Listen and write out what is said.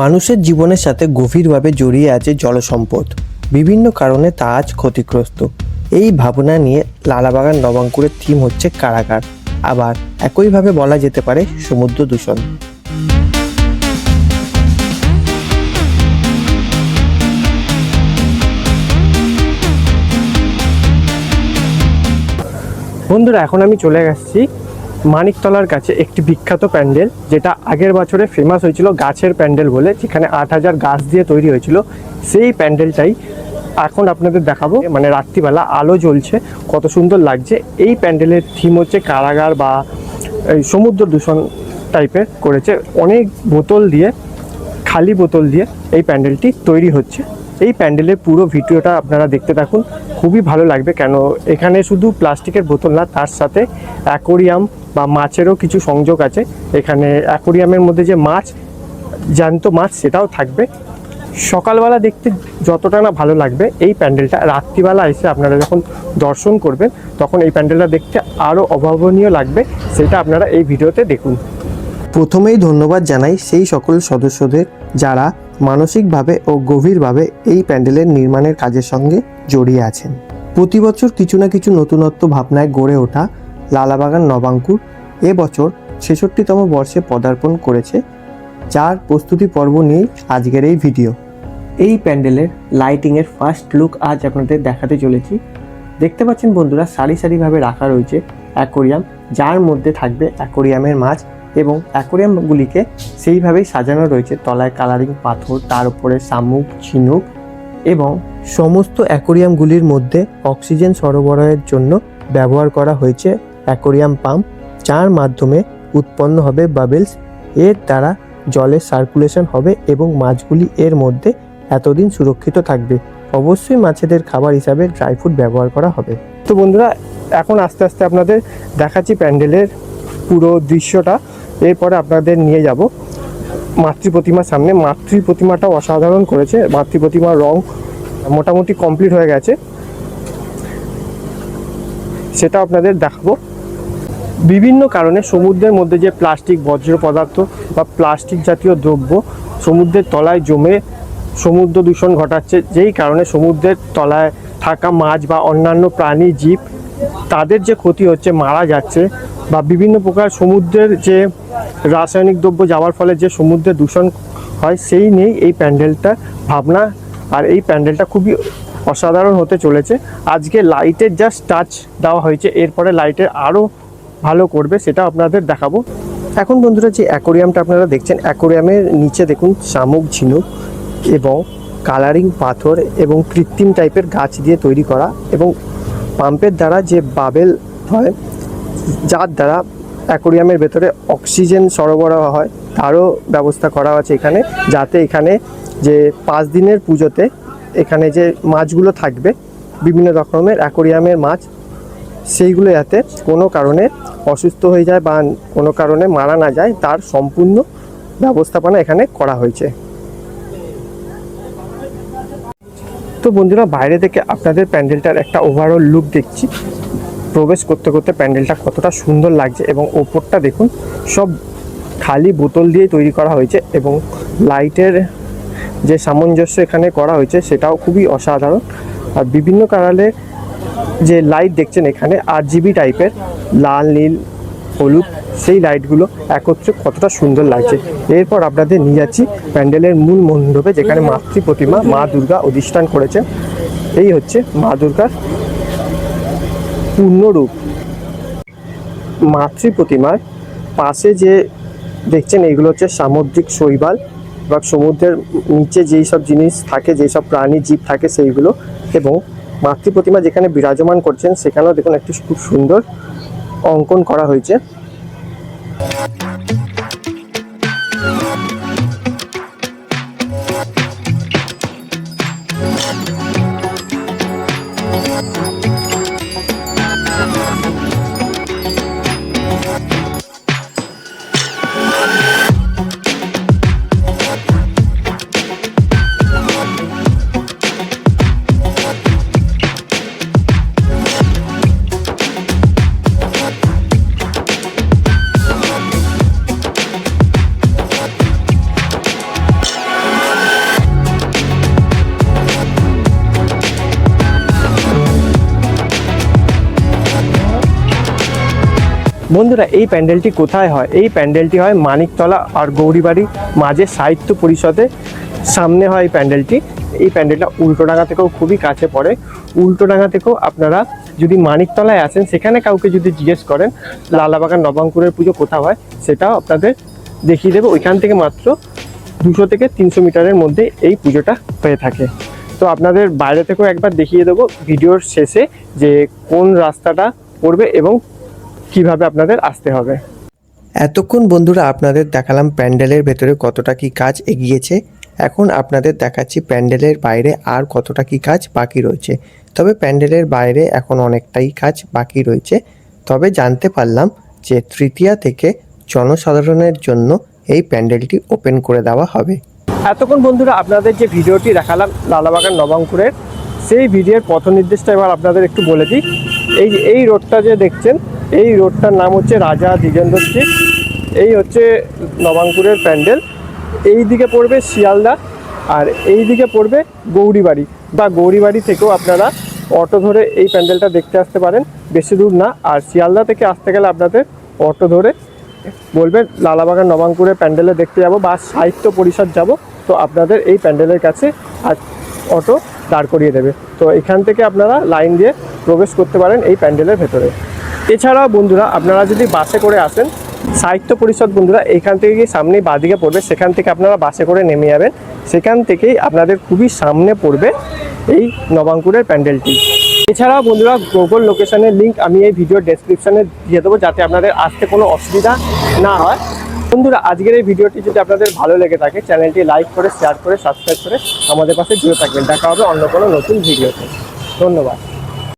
মানুষের জীবনের সাথে গভীরভাবে জড়িয়ে আছে জলসম্পদ। বিভিন্ন কারণে তা আজ ক্ষতিগ্রস্ত। এই ভাবনা নিয়ে লালাবাগান নবাঙ্কুরের থিম হচ্ছে কারাগার। আবার একইভাবে বলা যেতে পারে সমুদ্র দূষণ। বন্ধুরা, এখন আমি চলে গেছি মানিকতলার কাছে একটি বিখ্যাত প্যান্ডেল, যেটা আগের বছরে ফেমাস হয়েছিল গাছের প্যান্ডেল বলে, যেখানে আট হাজার গাছ দিয়ে তৈরি হয়েছিল। সেই প্যান্ডেলটাই এখন আপনাদের দেখাবো। মানে রাত্রিবেলা আলো জ্বলছে, কত সুন্দর লাগছে। এই প্যান্ডেলের থিম হচ্ছে কারাগার বা এই সমুদ্র দূষণ টাইপের করেছে। অনেক বোতল দিয়ে, খালি বোতল দিয়ে এই প্যান্ডেলটি তৈরি হচ্ছে। এই প্যান্ডেলের পুরো ভিডিওটা আপনারা দেখতে থাকুন। খুবই ভালো লাগবে কেন, এখানে শুধু প্লাস্টিকের বোতল না, তার সাথে অ্যাকোরিয়াম বা মাছেরও কিছু সংযোগ আছে। এখানে অ্যাকোরিয়ামের মধ্যে যে মাছ, জ্যান্ত মাছ, সেটাও থাকবে। সকালবেলা দেখতে যতটা না ভালো লাগবে, এই প্যান্ডেলটা রাত্রিবেলা এসে আপনারা যখন দর্শন করবেন, তখন এই প্যান্ডেলটা দেখতে আরও অভাবনীয় লাগবে, সেটা আপনারা এই ভিডিওতে দেখুন। প্রথমেই ধন্যবাদ জানাই সেই সকল সদস্যদের যারা মানসিকভাবে ও গভীরভাবে এই প্যান্ডেলের নির্মাণের কাজের সঙ্গে জড়িয়ে আছেন। প্রতি বছর কিছু না কিছু নতুনত্ব ভাবনায় গড়ে ওঠা লালাবাগান নবাঙ্কুর এবছর ছেষট্টিতম বর্ষে পদার্পণ করেছে, যার প্রস্তুতি পর্ব নিয়েই আজকের এই ভিডিও। এই প্যান্ডেলের লাইটিংয়ের ফার্স্ট লুক আজ আপনাদের দেখাতে চলেছি। দেখতে পাচ্ছেন বন্ধুরা, সারি সারিভাবে রাখা রয়েছে অ্যাকোরিয়াম, যার মধ্যে থাকবে অ্যাকোরিয়ামের মাছ এবং অ্যাকোরিয়ামগুলিকে সেইভাবেই সাজানো রয়েছে। তলায় কালারিং পাথর, তার উপরে শামুক, ঝিনুক এবং সমস্ত অ্যাকোরিয়ামগুলির মধ্যে অক্সিজেন সরবরাহের জন্য ব্যবহার করা হয়েছে। অ্যাকোরিয়াম পাম্প, যার মাধ্যমে উৎপন্ন হবে বাবেলস। এর দ্বারা জলের সার্কুলেশন হবে এবং মাছগুলি এর মধ্যে এতদিন সুরক্ষিত থাকবে। অবশ্যই মাছেদের খাবার হিসাবে ড্রাই ফ্রুট ব্যবহার করা হবে। তো বন্ধুরা, এখন আস্তে আস্তে আপনাদের দেখাচ্ছি প্যান্ডেলের পুরো দৃশ্যটা। এরপরে আপনাদের নিয়ে যাব মাতৃ প্রতিমার সামনে। মাতৃ প্রতিমাটা অসাধারণ করেছে। মাতৃ প্রতিমার রং মোটামুটি কমপ্লিট হয়ে গেছে। সেটা আপনাদের দেখাবো। বিভিন্ন কারণে সমুদ্রের মধ্যে যে প্লাস্টিক, বর্জ্য পদার্থ বা প্লাস্টিক জাতীয় দ্রব্য সমুদ্রের তলায় জমে সমুদ্র দূষণ ঘটাচ্ছে, যেই কারণে সমুদ্রের তলায় থাকা মাছ বা অন্যান্য প্রাণী, জীব, তাদের যে ক্ষতি হচ্ছে, মারা যাচ্ছে বা বিভিন্ন প্রকার সমুদ্রের যে রাসায়নিক দ্রব্য যাওয়ার ফলে যে সমুদ্রে দূষণ হয়, সেই নিয়েই এই প্যান্ডেলটা ভাবনা আর এই প্যান্ডেলটা খুবই অসাধারণ হতে চলেছে। আজকে লাইটের জাস্ট টাচ দেওয়া হয়েছে, এরপরে লাইটের আরও ভালো করবে সেটা আপনাদের দেখাবো। এখন বন্ধুরা যে অ্যাকোরিয়ামটা আপনারা দেখছেন, অ্যাকোরিয়ামের নিচে দেখুন শামুক, ঝিনুক এবং কালারিং পাথর এবং কৃত্রিম টাইপের গাছ দিয়ে তৈরি করা এবং পাম্পের দ্বারা যে বাবেল হয়, যার দ্বারা অ্যাকোরিয়ামের ভেতরে অক্সিজেন সরবরাহ হয়, তারও ব্যবস্থা করা আছে এখানে, যাতে এখানে যে পাঁচ দিনের পুজোতে এখানে যে মাছগুলো থাকবে, বিভিন্ন রকমের অ্যাকোরিয়ামের মাছ সেইগুলো যাতে কোনো কারণে অসুস্থ হয়ে যায় বা কোনো কারণে মারা না যায়, তার সম্পূর্ণ ব্যবস্থাপনা এখানে করা হয়েছে। তো বন্ধুরা, বাইরে থেকে আপনাদের প্যান্ডেলটার একটা ওভারঅল লুক দেখছি। প্রবেশ করতে করতে প্যান্ডেলটা কতটা সুন্দর লাগছে এবং ওপরটা দেখুন, সব খালি বোতল দিয়ে তৈরি করা হয়েছে এবং লাইটের যে সামঞ্জস্য এখানে করা হয়েছে, সেটাও খুবই অসাধারণ। আর বিভিন্ন কালারের যে লাইট দেখছেন এখানে আট জিবি টাইপের লাল, নীল, হলুদ, সেই লাইটগুলো একত্রে কতটা সুন্দর লাগছে। এরপর আপনাদের নিয়ে যাচ্ছি প্যান্ডেলের মূল মণ্ডপে, যেখানে মাতৃ প্রতিমা মা দুর্গা অধিষ্ঠান করেছে এই হচ্ছে মা দুর্গার পূর্ণরূপ। মাতৃ প্রতিমার পাশে যে দেখছেন এইগুলো হচ্ছে সামুদ্রিক শৈবাল বা সমুদ্রের নিচে যেই সব জিনিস থাকে, যেই সব প্রাণী, জীব থাকে, সেইগুলো এবং মাতৃ প্রতিমা যেখানে বিরাজমান করছেন সেখানেও দেখুন একটি খুব সুন্দর অঙ্কন করা হয়েছে। বন্ধুরা, এই প্যান্ডেলটি কোথায় হয়? এই প্যান্ডেলটি হয় মানিকতলা আর গৌরীবাড়ি মাঝে সাহিত্য পরিষদে। সামনে হয় এই প্যান্ডেলটি। এই প্যান্ডেলটা উল্টোডাঙ্গা থেকেও খুবই কাছে পড়ে। উল্টোডাঙ্গা থেকেও আপনারা যদি মানিকতলায় আসেন, সেখানে কাউকে যদি জিজ্ঞেস করেন, লালাবাগান নবাঙ্কুরের পুজো কোথাও হয়, সেটাও আপনাদের দেখিয়ে দেবে। ওইখান থেকে মাত্র দুশো থেকে তিনশো মিটারের মধ্যে এই পুজোটা হয়ে থাকে। তো আপনাদের বাইরে থেকেও একবার দেখিয়ে দেবো ভিডিওর শেষে যে কোন রাস্তাটা পড়বে এবং কীভাবে আপনাদের আসতে হবে? এতক্ষণ বন্ধুরা আপনাদের দেখালাম প্যান্ডেলের ভেতরে কতটা কি কাজ এগিয়েছে। এখন আপনাদের দেখাচ্ছি প্যান্ডেলের বাইরে আর কতটা কি কাজ বাকি রয়েছে। তবে প্যান্ডেলের বাইরে এখন অনেকটাই কাজ বাকি রয়েছে। তবে জানতে পারলাম যে তৃতীয়া থেকে জনসাধারণের জন্য এই প্যান্ডেলটি ওপেন করে দেওয়া হবে। এতক্ষণ বন্ধুরা আপনাদের যে ভিডিওটি দেখালাম লালাবাগান নবাঙ্কুরের সেই ভিডিওর পথ নির্দেশটা এবার আপনাদের একটু বলে দিই। এই এই রোডটা যে দেখছেন এই রোডটার নাম হচ্ছে রাজা দ্বিজেন্দ্র স্ট্রিট এই হচ্ছে নবাঙ্কুরের প্যান্ডেল। এই দিকে পড়বে শিয়ালদা আর এই দিকে পড়বে গৌরীবাড়ি। বা গৌরীবাড়ি থেকেও আপনারা অটো ধরে এই প্যান্ডেলটা দেখতে আসতে পারেন। বেশি দূর না। আর শিয়ালদা থেকে আসতে গেলে আপনাদের অটো ধরে বলবেন, লালাবাগান নবাঙ্কুরের প্যান্ডেলে দেখতে যাব বা সাহিত্য পরিষদ যাব। তো আপনাদের এই প্যান্ডেলের কাছে আর অটো দাঁড় করিয়ে দেবে। তো এখান থেকে আপনারা লাইন দিয়ে প্রবেশ করতে পারেন এই প্যান্ডেলের ভেতরে। এছাড়াও বন্ধুরা, আপনারা যদি বাসে করে আসেন, সাহিত্য পরিষদ বন্ধুরা, এখান থেকে গিয়ে সামনেই বাদিকে পড়বে, সেখান থেকে আপনারা বাসে করে নেমে যাবেন। সেখান থেকেই আপনাদের খুবই সামনে পড়বে এই নবাঙ্কুরের প্যান্ডেলটি। এছাড়াও বন্ধুরা গুগল লোকেশনের লিঙ্ক আমি এই ভিডিও ডেসক্রিপশানে দিয়ে দেবো, যাতে আপনাদের আসতে কোনো অসুবিধা না হয়। বন্ধুরা, আজকের এই ভিডিওটি যদি আপনাদের ভালো লেগে থাকে চ্যানেলটি লাইক করে শেয়ার করে সাবস্ক্রাইব করে আমাদের পাশে জুড়ে থাকবেন। দেখা হবে অন্য কোনো নতুন ভিডিওতে ধন্যবাদ।